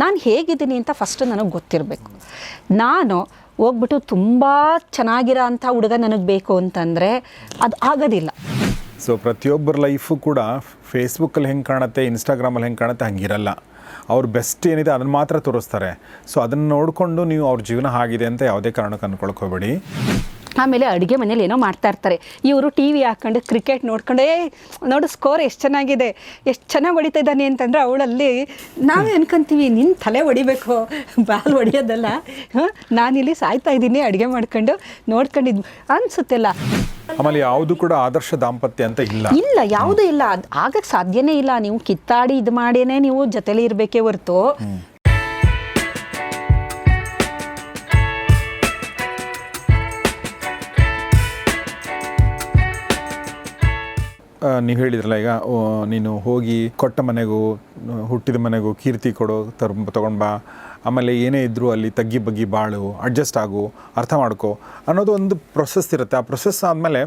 ನಾನು ಹೇಗಿದ್ದೀನಿ ಅಂತ ಫಸ್ಟ್ ನನಗೆ ಗೊತ್ತಿರಬೇಕು. ನಾನು ಹೋಗ್ಬಿಟ್ಟು ತುಂಬ ಚೆನ್ನಾಗಿರೋ ಅಂಥ ಹುಡುಗ ನನಗೆ ಬೇಕು ಅಂತಂದರೆ ಅದು ಆಗೋದಿಲ್ಲ. ಸೊ ಪ್ರತಿಯೊಬ್ಬರ ಲೈಫು ಕೂಡ ಫೇಸ್ಬುಕ್ಕಲ್ಲಿ ಹೆಂಗೆ ಕಾಣುತ್ತೆ ಇನ್ಸ್ಟಾಗ್ರಾಮಲ್ಲಿ ಹೆಂಗೆ ಕಾಣುತ್ತೆ ಹಂಗಿರಲ್ಲ. ಅವ್ರ ಬೆಸ್ಟ್ ಏನಿದೆ ಅದನ್ನು ಮಾತ್ರ ತೋರಿಸ್ತಾರೆ. ಸೊ ಅದನ್ನು ನೋಡಿಕೊಂಡು ನೀವು ಅವ್ರ ಜೀವನ ಆಗಿದೆ ಅಂತ ಯಾವುದೇ ಕಾರಣಕ್ಕೆ ಅನ್ಕೊಳಕ್ಕೆ ಹೋಗಬೇಡಿ ಆಮೇಲೆ ಅಡುಗೆ ಮನೇಲಿ ಏನೋ ಮಾಡ್ತಾ ಇರ್ತಾರೆ. ಇವರು ಟಿ ವಿ ಹಾಕೊಂಡು ಕ್ರಿಕೆಟ್ ನೋಡ್ಕೊಂಡು ಏ ನೋಡು ಸ್ಕೋರ್ ಎಷ್ಟು ಚೆನ್ನಾಗಿದೆ ಎಷ್ಟು ಚೆನ್ನಾಗಿ ಹೊಡಿತಾ ಇದ್ದಾನೆ? ಅಂತಂದರೆ ಅವಳಲ್ಲಿ ನಾವೇ ಅನ್ಕೊಂತೀವಿ ನಿನ್ನ ತಲೆ ಹೊಡಿಬೇಕು ಬಾಲ್ ಹೊಡಿಯೋದಲ್ಲ. ಹಾಂ ನಾನಿಲ್ಲಿ ಸಾಯ್ತಾ ಇದ್ದೀನಿ ಅಡುಗೆ ಮಾಡ್ಕೊಂಡು ನೋಡ್ಕೊಂಡಿದ್ದು ಅನಿಸುತ್ತೆಲ್ಲ. ಆಮೇಲೆ ಯಾವುದು ಕೂಡ ಆದರ್ಶ ದಾಂಪತ್ಯ ಅಂತ ಇಲ್ಲ. ಇಲ್ಲ ಯಾವುದೂ ಇಲ್ಲ. ಅದು ಆಗಕ್ಕೆ ಸಾಧ್ಯನೇ ಇಲ್ಲ. ನೀವು ಕಿತ್ತಾಡಿ ಇದು ಮಾಡೇನೆ ನೀವು ಜೊತೆಲಿ ಇರಬೇಕೇ ಹೊರ್ತು. ನೀವು ಹೇಳಿದ್ರಲ್ಲ ಈಗ ನೀನು ಹೋಗಿ ಕೊಟ್ಟ ಮನೆಗೂ ಹುಟ್ಟಿದ ಮನೆಗೂ ಕೀರ್ತಿ ಕೊಡೋ ತರ್ ತೊಗೊಂಡು ಬಾ. ಆಮೇಲೆ ಏನೇ ಇದ್ದರೂ ಅಲ್ಲಿ ತಗ್ಗಿ ಬಗ್ಗಿ ಬಾಳು ಅಡ್ಜಸ್ಟ್ ಆಗು ಅರ್ಥ ಮಾಡ್ಕೊ ಅನ್ನೋದು ಒಂದು ಪ್ರೊಸೆಸ್ ಇರುತ್ತೆ. ಆ ಪ್ರೊಸೆಸ್ ಆದಮೇಲೆ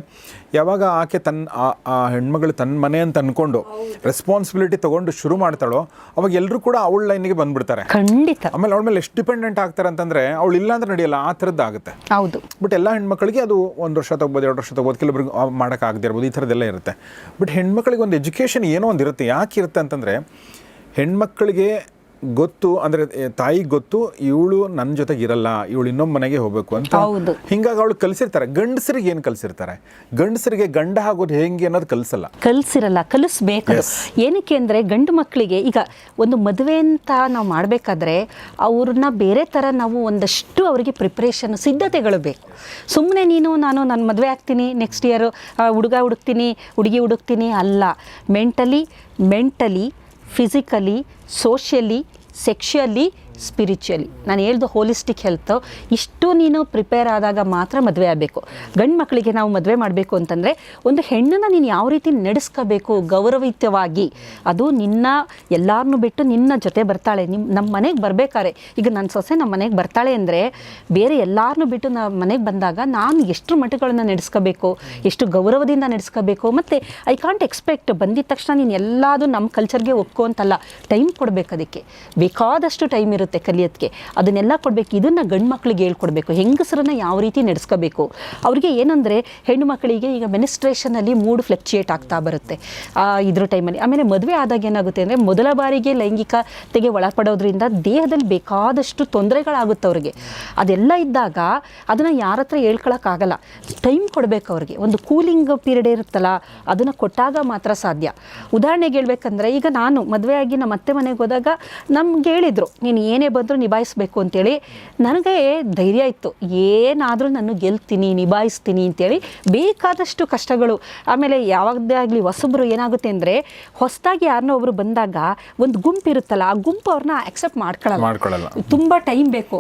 ಯಾವಾಗ ಆಕೆ ತನ್ನ ಆ- ಹೆಣ್ಮಗಳು ತನ್ನ ಮನೆ ಅಂತ ಅಂದ್ಕೊಂಡು ರೆಸ್ಪಾನ್ಸಿಬಿಲಿಟಿ ತೊಗೊಂಡು ಶುರು ಮಾಡ್ತಾಳೋ ಅವಾಗ ಎಲ್ಲರೂ ಕೂಡ ಅವಳ ಲೈನಿಗೆ ಬಂದ್ಬಿಡ್ತಾರೆ. ಖಂಡಿತ. ಆಮೇಲೆ ಅವಳ ಮೇಲೆ ಎಷ್ಟು ಡಿಪೆಂಡೆಂಟ್ ಆಗ್ತಾರೆ ಅಂತಂದರೆ ಅವಳು ಇಲ್ಲ ಅಂದ್ರೆ ನಡೆಯಲ್ಲ ಆ ಥರದ್ದು ಆಗುತ್ತೆ. ಹೌದು. ಬಟ್ ಎಲ್ಲ ಹೆಣ್ಮಕ್ಳಿಗೆ ಅದು ಒಂದು ವರ್ಷ ತಗೋಬೋದು ಎರಡು ವರ್ಷ ತಗೋಬೋದು ಕೆಲವೊಬ್ರಿಗೆ ಮಾಡೋಕ್ಕಾಗದೇ ಇರ್ಬೋದು ಈ ಥರದ್ದೆಲ್ಲ ಇರುತ್ತೆ. ಬಟ್ ಹೆಣ್ಮಕ್ಳಿಗೆ ಒಂದು ಎಜುಕೇಷನ್ ಏನೋ ಒಂದು ಇರುತ್ತೆ ಯಾಕೆ ಇರುತ್ತೆ ಅಂತಂದರೆ ಹೆಣ್ಮಕ್ಳಿಗೆ ಗೊತ್ತು ಅಂದರೆ ತಾಯಿಗೆ ಗೊತ್ತು ಇವಳು ನನ್ನ ಜೊತೆಗೆ ಇರಲ್ಲ ಇವಳು ಇನ್ನೊಂದು ಮನೆಗೆ ಹೋಗಬೇಕು ಅಂತ. ಹಿಂಗಾಗಿ ಅವಳು ಕಲಿಸಿರ್ತಾರೆ. ಗಂಡಸರಿಗೆ ಏನು ಕಲಿಸಿರ್ತಾರೆ? ಗಂಡಸರಿಗೆ ಗಂಡ ಆಗೋದು ಹೆಂಗೆ ಅನ್ನೋದು ಕಲಿಸಲ್ಲ. ಕಲಿಸಿರಲ್ಲ ಕಲಿಸ್ಬೇಕು ಏನಕ್ಕೆ ಅಂದರೆ ಗಂಡು ಮಕ್ಕಳಿಗೆ ಈಗ ಒಂದು ಮದುವೆ ಅಂತ ನಾವು ಮಾಡಬೇಕಾದ್ರೆ ಅವ್ರನ್ನ ಬೇರೆ ಥರ ನಾವು ಒಂದಷ್ಟು ಅವರಿಗೆ ಪ್ರಿಪ್ರೇಷನ್ ಸಿದ್ಧತೆಗಳು ಬೇಕು. ಸುಮ್ಮನೆ ನೀನು ನಾನು ನನ್ನ ಮದುವೆ ಆಗ್ತೀನಿ ನೆಕ್ಸ್ಟ್ ಇಯರು ಹುಡುಗ ಹುಡುಕ್ತೀನಿ ಹುಡುಗಿ ಹುಡುಕ್ತೀನಿ ಅಲ್ಲ. Mentally mentally physically, socially, sexually, spiritually ನಾನು ಹೇಳ್ದು ಹೋಲಿಸ್ಟಿಕ್ ಹೆಲ್ತ್ ಇಷ್ಟು ನೀನು ಪ್ರಿಪೇರ್ ಆದಾಗ ಮಾತ್ರ ಮದುವೆ ಆಗಬೇಕು. ಗಂಡು ಮಕ್ಕಳಿಗೆ ನಾವು ಮದುವೆ ಮಾಡಬೇಕು ಅಂತಂದರೆ, ಒಂದು ಹೆಣ್ಣನ್ನು ನೀನು ಯಾವ ರೀತಿ ನಡೆಸ್ಕೋಬೇಕು ಗೌರವಯುತವಾಗಿ, ಅದು ನಿನ್ನ ಎಲ್ಲರನ್ನೂ ಬಿಟ್ಟು ನಿನ್ನ ಜೊತೆ ಬರ್ತಾಳೆ ನಿಮ್ಮ ನಮ್ಮ ಮನೆಗೆ ಬರಬೇಕಾರೆ. ಈಗ ನನ್ನ ಸೊಸೆ ನಮ್ಮ ಮನೆಗೆ ಬರ್ತಾಳೆ ಅಂದರೆ, ಬೇರೆ ಎಲ್ಲರನ್ನೂ ಬಿಟ್ಟು ನಮ್ಮ ಮನೆಗೆ ಬಂದಾಗ ನಾನು ಎಷ್ಟು ಮಟ್ಟಗಳನ್ನು ನಡೆಸ್ಕೋಬೇಕು, ಎಷ್ಟು ಗೌರವದಿಂದ ನಡೆಸ್ಕೋಬೇಕು, ಮತ್ತು ಐ ಕಾಂಟ್ ಎಕ್ಸ್ಪೆಕ್ಟ್ ಬಂದಿದ ತಕ್ಷಣ ನೀನು ಎಲ್ಲದೂ ನಮ್ಮ ಕಲ್ಚರ್ಗೆ ಒಪ್ಕೋ ಅಂತಲ್ಲ ಟೈಮ್ ಕೊಡಬೇಕು ಅದಕ್ಕೆ. ಬೇಕಾದಷ್ಟು ಟೈಮ್ ಇರುತ್ತೆ. ಕಲಿಯೋದಕ್ಕೆ ಅದನ್ನೆಲ್ಲ ಕೊಡಬೇಕು. ಇದನ್ನು ಗಂಡು ಮಕ್ಕಳಿಗೆ ಹೇಳ್ಕೊಡ್ಬೇಕು. ಹೆಂಗಸರನ್ನ ಯಾವ ರೀತಿ ನಡೆಸ್ಕೋಬೇಕು? ಅವರಿಗೆ ಏನಂದರೆ ಹೆಣ್ಣು ಮಕ್ಕಳಿಗೆ ಈಗ ಮೆನಿಸ್ಟ್ರೇಷನಲ್ಲಿ ಮೂಡ್ ಫ್ಲಕ್ಚುಯೇಟ್ ಆಗ್ತಾ ಬರುತ್ತೆ. ಇದ್ರ ಟೈಮಲ್ಲಿ ಆಮೇಲೆ ಮದುವೆ ಆದಾಗ ಏನಾಗುತ್ತೆ ಅಂದರೆ ಮೊದಲ ಬಾರಿಗೆ ಲೈಂಗಿಕತೆಗೆ ಒಳಪಡೋದ್ರಿಂದ ದೇಹದಲ್ಲಿ ಬೇಕಾದಷ್ಟು ತೊಂದರೆಗಳಾಗುತ್ತೆ ಅವ್ರಿಗೆ. ಅದೆಲ್ಲ ಇದ್ದಾಗ ಅದನ್ನು ಯಾರ ಹತ್ರ ಹೇಳ್ಕೊಳಕ್ಕಾಗಲ್ಲ ಟೈಮ್ ಕೊಡಬೇಕು ಅವ್ರಿಗೆ. ಒಂದು ಕೂಲಿಂಗ್ ಪೀರಿಯಡ್ ಇರುತ್ತಲ್ಲ, ಅದನ್ನು ಕೊಟ್ಟಾಗ ಮಾತ್ರ ಸಾಧ್ಯ. ಉದಾಹರಣೆಗೆ ಹೇಳ್ಬೇಕಂದ್ರೆ ಈಗ ನಾನು ಮದುವೆ ಆಗಿ ನಮ್ಮ ಅತ್ತೆ ಮನೆಗೆ ಹೋದಾಗ ನಮ್ಗೆ ಹೇಳಿದರು, ನೀನು ಏನೇ ಬಂದರೂ ನಿಭಾಯಿಸ್ಬೇಕು ಅಂತೇಳಿ ನನಗೆ ಧೈರ್ಯ ಇತ್ತು. ಏನಾದರೂ ನಾನು ಗೆಲ್ತೀನಿ ನಿಭಾಯಿಸ್ತೀನಿ ಅಂತೇಳಿ ಬೇಕಾದಷ್ಟು ಕಷ್ಟಗಳು. ಆಮೇಲೆ ಯಾವಾಗದೇ ಆಗಲಿ ಹೊಸಬ್ರು ಏನಾಗುತ್ತೆ ಅಂದರೆ ಹೊಸದಾಗಿ ಯಾರನ್ನೋ ಒಬ್ರು ಬಂದಾಗ ಒಂದು ಗುಂಪು ಇರುತ್ತಲ್ಲ ಆ ಗುಂಪು ಅವ್ರನ್ನ ಅಕ್ಸೆಪ್ಟ್ ಮಾಡ್ಕೊಳ್ಳಲ್ಲ ಮಾಡ್ಕೊಳ್ಳಲ್ಲ ತುಂಬ ಟೈಮ್ ಬೇಕು.